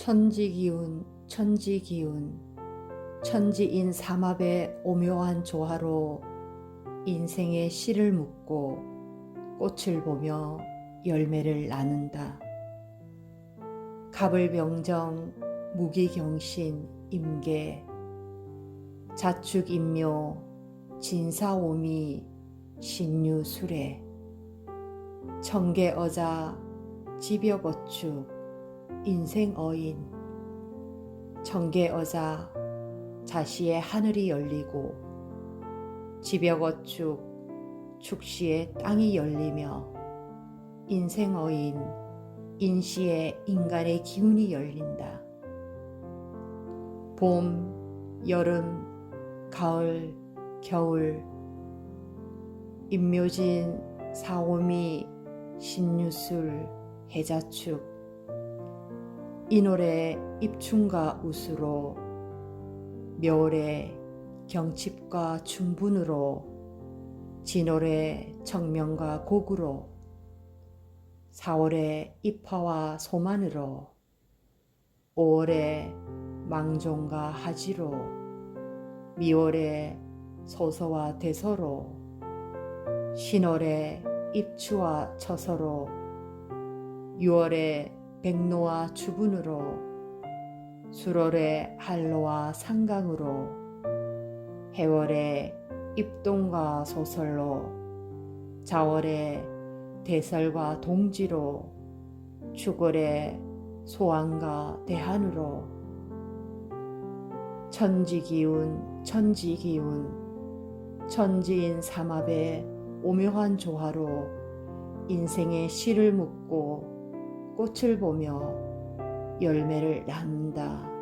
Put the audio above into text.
천지기운 천지기운 천지인 삼합의 오묘한 조화로 인생의 씨를 묻고 꽃을 보며 열매를 나눈다. 갑을병정 무기경신 임계 자축인묘 진사오미 신유수레 청계어자 집여거축 인생어인 청계어자 자시의 하늘이 열리고 집여거축 축시의 땅이 열리며 인생어인 인시의 인간의 기운이 열린다. 봄, 여름, 가을, 겨울, 임묘진, 사오미, 신유술, 해자축, 이 노래 입춘과 우수로, 묘래 경칩과 춘분으로, 진월에 청명과 곡으로, 4월에 입화와 소만으로, 5월에 망종과 하지로, 미월에 소서와 대서로, 신월에 입추와 처서로, 6월에 백로와 주분으로, 수월에 한로와 상강으로, 해월에 입동과 소설로, 자월에 대설과 동지로, 축월에 소왕과 대한으로, 천지기운 천지기운 천지인 삼합의 오묘한 조화로 인생의 씨를 묻고 꽃을 보며 열매를 낳는다.